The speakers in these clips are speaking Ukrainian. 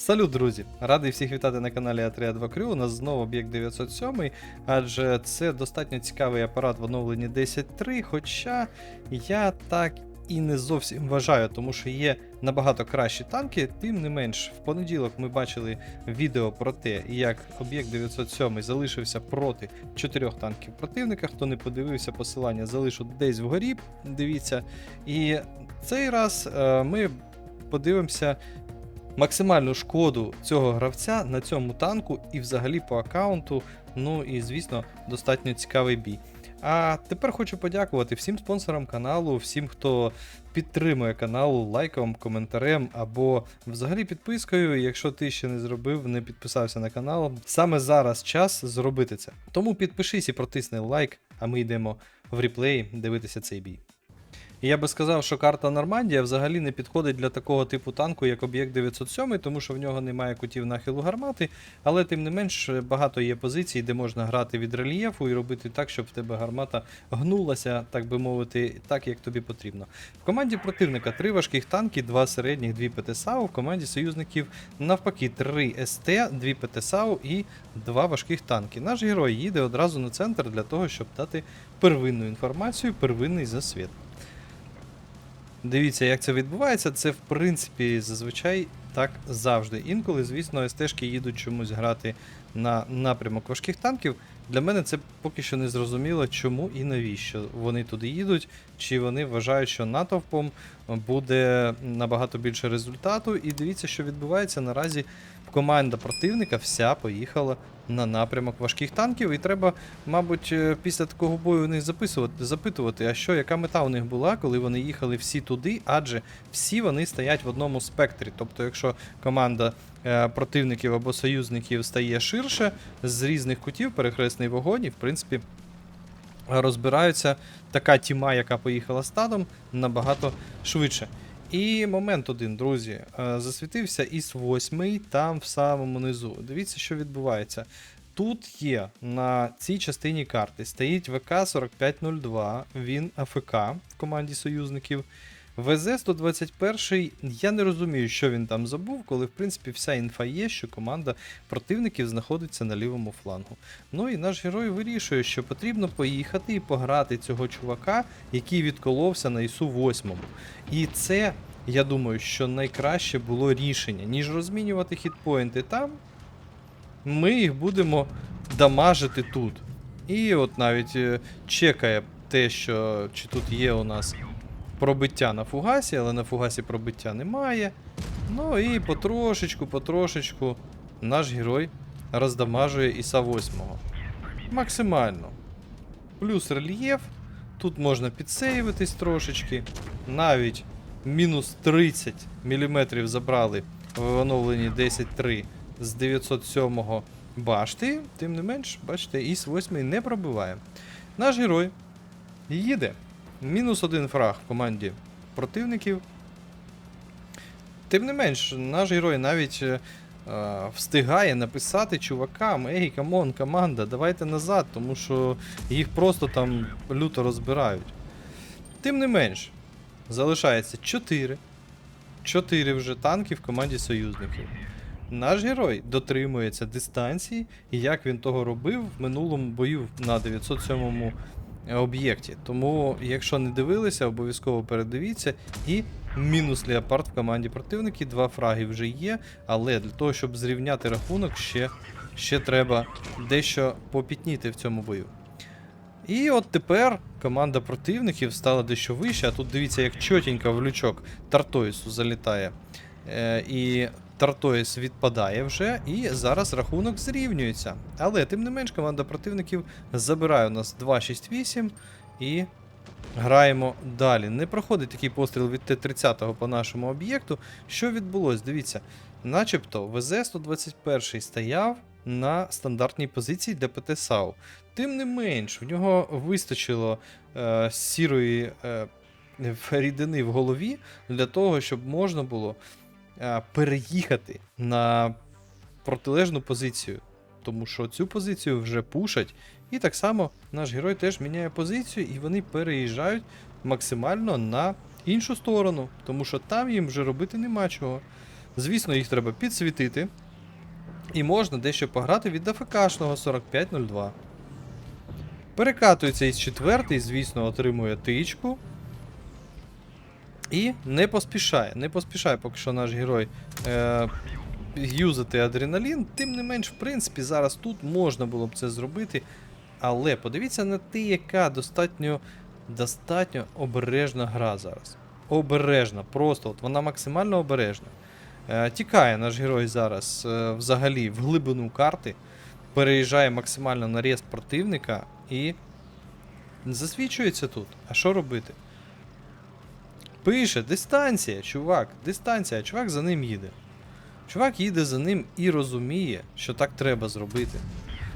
Салют, друзі! Радий всіх вітати на каналі a 2 Crew. У нас знову об'єкт 907, адже це достатньо цікавий апарат в оновленні 10.3, хоча я так і не зовсім вважаю, тому що є набагато кращі танки. Тим не менш, в понеділок ми бачили відео про те, як об'єкт 907 залишився проти чотирьох танків противника. Хто не подивився посилання, залишу десь вгорі. Дивіться. І цей раз е, ми подивимося максимальну шкоду цього гравця на цьому танку і взагалі по аккаунту. Ну і звісно, достатньо цікавий бій. А тепер хочу подякувати всім спонсорам каналу, всім, хто підтримує канал лайком, коментарем або взагалі підпискою. Якщо ти ще не зробив, не підписався на канал. Саме зараз час зробити це. Тому підпишись і протисни лайк, а ми йдемо в реплей дивитися цей бій. І я би сказав, що карта Нормандія взагалі не підходить для такого типу танку, як об'єкт 907, тому що в нього немає кутів нахилу гармати, але тим не менш багато є позицій, де можна грати від рельєфу і робити так, щоб в тебе гармата гнулася, так би мовити, так як тобі потрібно. В команді противника три важких танки, два середніх, дві ПТСАУ, в команді союзників навпаки 3 СТ, дві ПТСАУ і два важких танки. Наш герой їде одразу на центр для того, щоб дати первинну інформацію, первинний засвіт. Дивіться, як це відбувається. Це в принципі зазвичай так завжди. Інколи, звісно, СТшки їдуть чомусь грати на напрямок важких танків. Для мене це поки що не зрозуміло, чому і навіщо вони туди їдуть, чи вони вважають, що натовпом буде набагато більше результату. І дивіться, що відбувається наразі. Команда противника вся поїхала на напрямок важких танків, і треба, мабуть, е, після такого бою них записувати, запитувати, а що, яка мета у них була, коли вони їхали всі туди, адже всі вони стоять в одному спектрі. Тобто, якщо команда е, противників або союзників стає ширше, з різних кутів перехресний вогонь, і в принципі розбираються така тіма, яка поїхала стадом, набагато швидше. І момент один, друзі. Е, Засвітився ІС 8 там в самому низу. Дивіться, що відбувається. Тут є на цій частині карти стоїть ВК-4502, він АФК в команді союзників. ВЗ-121, я не розумію, що він там забув, коли в принципі вся інфа є, що команда противників знаходиться на лівому флангу. Ну і наш герой вирішує, що потрібно поїхати і пограти цього чувака, який відколовся на ІСу 8. І це, я думаю, що найкраще було рішення, ніж розмінювати хітпоінти там. Ми їх будемо дамажити тут. І от навіть е, чекає те, що чи тут є у нас пробиття на фугасі, але на фугасі пробиття немає. Ну і потрошечку, потрошечку наш герой роздамажує Іса 8. Максимально. Плюс рельєф. Тут можна підсейвитись трошечки. Навіть мінус 30 мм забрали в оновленні 10.3 з 907 башти. Тим не менш, бачите, Іс 8 не пробиває. Наш герой їде. Мінус один фраг в команді противників. Тим не менш, наш герой навіть е, е, встигає написати чувакам: Ей, камон, команда, давайте назад, тому що їх просто там люто розбирають. Тим не менш, залишається 4. 4 вже танки в команді союзників. Наш герой дотримується дистанції, і як він того робив в минулому бою на 907 об'єкті. Тому, якщо не дивилися, обов'язково передивіться. І мінус Леопард в команді противників. Два фраги вже є, але для того, щоб зрівняти рахунок, ще, ще треба дещо попітніти в цьому бою. І от тепер команда противників стала дещо вище, а тут дивіться, як чотенько в лючок Тартоїсу залітає. Е, і Тартоїс відпадає вже, і зараз рахунок зрівнюється. Але тим не менш, команда противників забирає у нас 2-6-8 і граємо далі. Не проходить такий постріл від Т-30 по нашому об'єкту. Що відбулось? Дивіться, начебто ВЗ-121 стояв на стандартній позиції для ПТ САУ. Тим не менш, в нього вистачило е, сірої е, рідини в голові для того, щоб можна було переїхати на протилежну позицію. Тому що цю позицію вже пушать. І так само наш герой теж міняє позицію, і вони переїжджають максимально на іншу сторону, тому що там їм вже робити нема чого. Звісно, їх треба підсвітити. І можна дещо пограти від АФКшного 4502. Перекатується із четвертий, звісно, отримує тичку. І не поспішає. Не поспішає поки що наш герой е, юзати адреналін. Тим не менш, в принципі, зараз тут можна було б це зробити. Але подивіться на те, яка достатньо, достатньо обережна гра зараз. Обережна, просто от вона максимально обережна. Е, тікає наш герой зараз е, взагалі в глибину карти, переїжджає максимально на рез противника і засвічується тут. А що робити? Пише, дистанція, чувак, дистанція, чувак за ним їде. Чувак їде за ним і розуміє, що так треба зробити.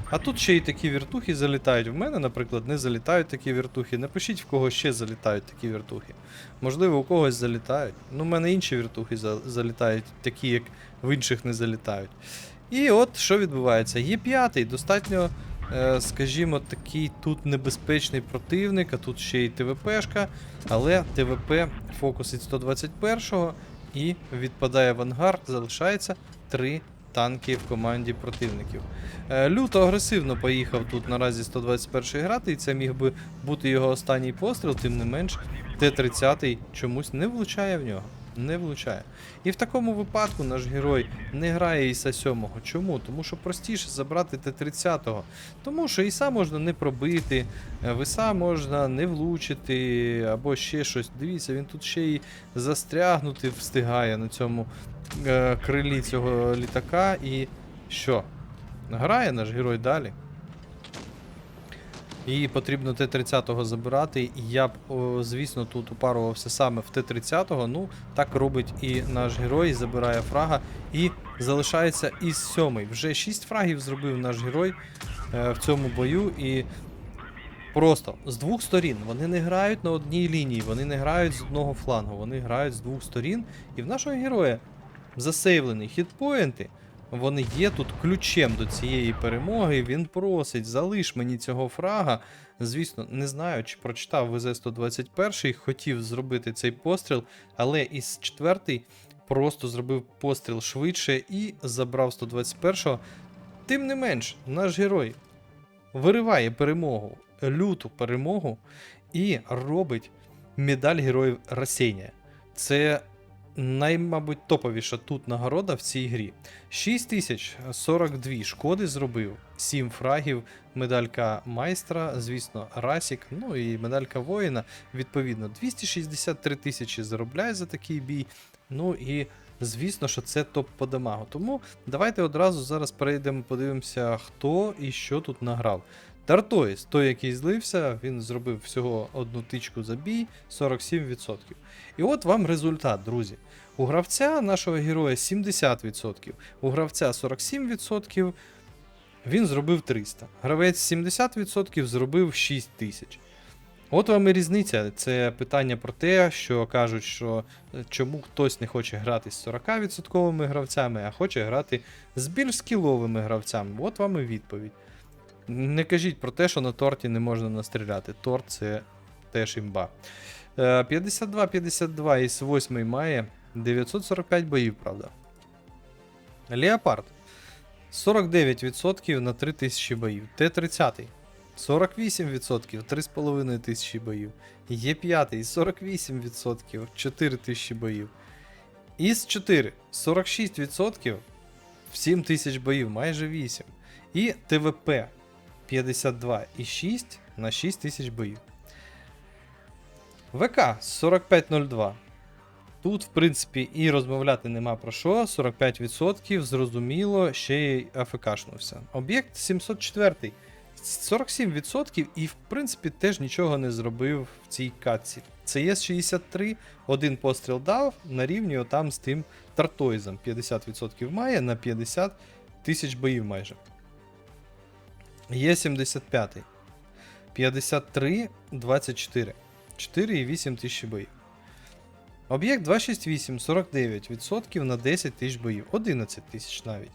А тут ще й такі віртухи залітають. В мене, наприклад, не залітають такі віртухи. Напишіть, в кого ще залітають такі віртухи. Можливо, у когось залітають. Ну, в мене інші віртухи за- залітають, такі, як в інших не залітають. І от що відбувається? Є п'ятий, достатньо, скажімо, такий тут небезпечний противник, а тут ще й ТВПшка, але ТВП фокусить 121-го і відпадає в ангар, залишається 3 танки в команді противників. Е, Люто агресивно поїхав тут наразі 121-й грати, і це міг би бути його останній постріл, тим не менш, Т-30 чомусь не влучає в нього. Не влучає. І в такому випадку наш герой не грає Іса 7. Чому? Тому що простіше забрати Т-30. Тому що Іса можна не пробити, е, Виса можна не влучити, або ще щось. Дивіться, він тут ще й застрягнути встигає на цьому е, крилі цього літака. І що? Грає наш герой далі. І потрібно Т-30 забирати. І я б, звісно, тут упарувався саме в Т-30. Ну, так робить і наш герой, забирає фрага і залишається із сьомий. Вже 6 фрагів зробив наш герой е, в цьому бою. І просто з двох сторін вони не грають на одній лінії, вони не грають з одного флангу, вони грають з двох сторін. І в нашого героя засейвлені хітпоінти. Вони є тут ключем до цієї перемоги. Він просить, залиш мені цього фрага. Звісно, не знаю, чи прочитав ВЗ-121, хотів зробити цей постріл, але із четвертий просто зробив постріл швидше і забрав 121-го. Тим не менш, наш герой вириває перемогу, люту перемогу і робить медаль героїв Росіння. Це наймабуть топовіша тут нагорода в цій грі. 6042 шкоди зробив, 7 фрагів, медалька майстра, звісно, Расік, ну і медалька воїна. Відповідно, 263 тисячі заробляє за такий бій. Ну і звісно, що це топ по дамагу. Тому давайте одразу зараз перейдемо, подивимося, хто і що тут награв. Тартоїс, той, який злився, він зробив всього одну тичку за бій, 47%. І от вам результат, друзі. У гравця нашого героя 70%, у гравця 47%, він зробив 300. Гравець 70% зробив 6000. От вам і різниця. Це питання про те, що кажуть, що е, чому хтось не хоче грати з 40% гравцями, а хоче грати з більш скіловими гравцями. От вам і відповідь. Не кажіть про те, що на торті не можна настріляти. Торт це теж імба. Е, 52-52 із 8 має 945 боїв, правда. Леопард 49% на 3000 боїв. Т-30 48%, 3,5 тисячі боїв. Є5 48%, 4 тисячі боїв. Іс 4 46%, в 7 тисяч боїв, майже 8. І ТВП 52,6 на 6 тисяч боїв. ВК 4502. Тут, в принципі, і розмовляти нема про що. 45%, зрозуміло, ще й АФКшнувся. Об'єкт 704. 47% і, в принципі, теж нічого не зробив в цій катці. cs 63 один постріл дав на рівні отам з тим Тартойзом. 50% має на 50 тисяч боїв майже. Є 75. 53, 24. 4,8 тисячі боїв. Об'єкт 268, 49% на 10 тисяч боїв. 11 тисяч навіть.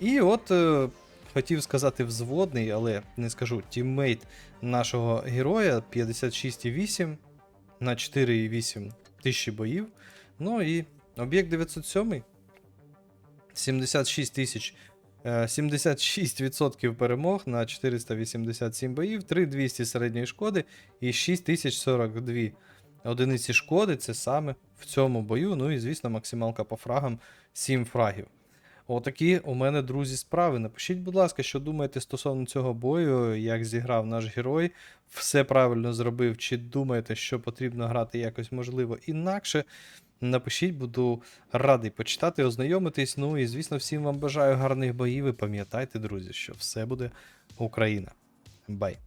І от е, хотів сказати взводний, але не скажу, тіммейт нашого героя 56,8 на 4,8 тисячі боїв. Ну і об'єкт 907 76 тисяч. Е, 76% перемог на 487 боїв, 3200 середньої шкоди і 6042 одиниці шкоди. Це саме в цьому бою. Ну і звісно, максималка по фрагам 7 фрагів. Отакі у мене, друзі, справи. Напишіть, будь ласка, що думаєте стосовно цього бою, як зіграв наш герой, все правильно зробив, чи думаєте, що потрібно грати якось можливо інакше. Напишіть, буду радий почитати, ознайомитись. Ну і звісно, всім вам бажаю гарних боїв. І пам'ятайте, друзі, що все буде Україна. Бай!